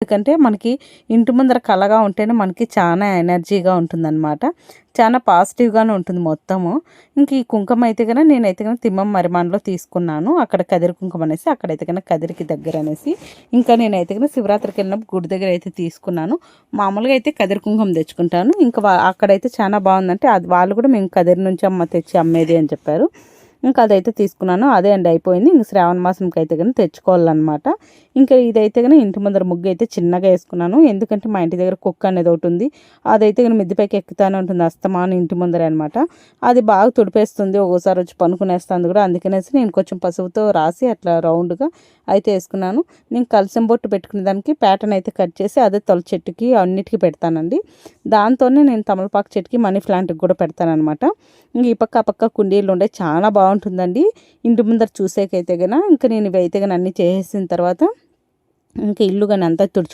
ఎందుకంటే మనకి ఇంటి ముందర కళగా ఉంటేనే మనకి చాలా ఎనర్జీగా ఉంటుందన్నమాట. చాలా పాజిటివ్గానే ఉంటుంది మొత్తము. ఇంక ఈ కుంకుమ అయితే కనుక నేనైతే కనుక తిమ్మం మరిమాన్లో తీసుకున్నాను. అక్కడ కదిరి కుంకుమ అనేసి అక్కడైతే కనుక కదిరికి దగ్గర అనేసి ఇంకా నేనైతే కనుక శివరాత్రికి వెళ్ళినప్పుడు గుడి దగ్గర అయితే తీసుకున్నాను. మామూలుగా అయితే కదిరి కుంకుమ తెచ్చుకుంటాను. ఇంకా అక్కడైతే చాలా బాగుందంటే అది వాళ్ళు కూడా మేము కదిరి నుంచి అమ్మ తెచ్చి అమ్మేది అని చెప్పారు. ఇంకా అదైతే తీసుకున్నాను. అదే అండి అయిపోయింది. ఇంక శ్రావణ మాసంకి అయితే కానీ తెచ్చుకోవాలన్నమాట. ఇంకా ఇదైతే కానీ ఇంటి ముందర ముగ్గు అయితే చిన్నగా వేసుకున్నాను. ఎందుకంటే మా ఇంటి దగ్గర కుక్క అనేది ఒకటి ఉంది. అదైతే కానీ మిద్దిపైకి ఎక్కుతానే ఉంటుంది. అస్తమాను ఇంటి ముందర అనమాట అది బాగా తుడిపేస్తుంది. ఒక్కోసారి వచ్చి పనుకునేస్తుంది కూడా. అందుకనేసి నేను కొంచెం పసుపుతో రాసి అట్లా రౌండ్గా అయితే వేసుకున్నాను. నేను కలిసం బొట్టు పెట్టుకునే దానికి ప్యాటర్న్ అయితే కట్ చేసి అదే తొల చెట్టుకి అన్నిటికీ పెడతానండి. దాంతోనే నేను తమలపాకు చెట్టుకి మనీ ప్లాంట్కి కూడా పెడతానమాట ఇంక ఈ పక్క ఆ పక్క కుండీలు ఉండే. చాలా బాగుంటుందండి. ఇంటి ముందర చూసేకైతే గన ఇంకా నేను ఇవి అయితే గన అన్నీ చేసేసిన తర్వాత ఇంకా ఇల్లు కానీ అంతా తుడుచు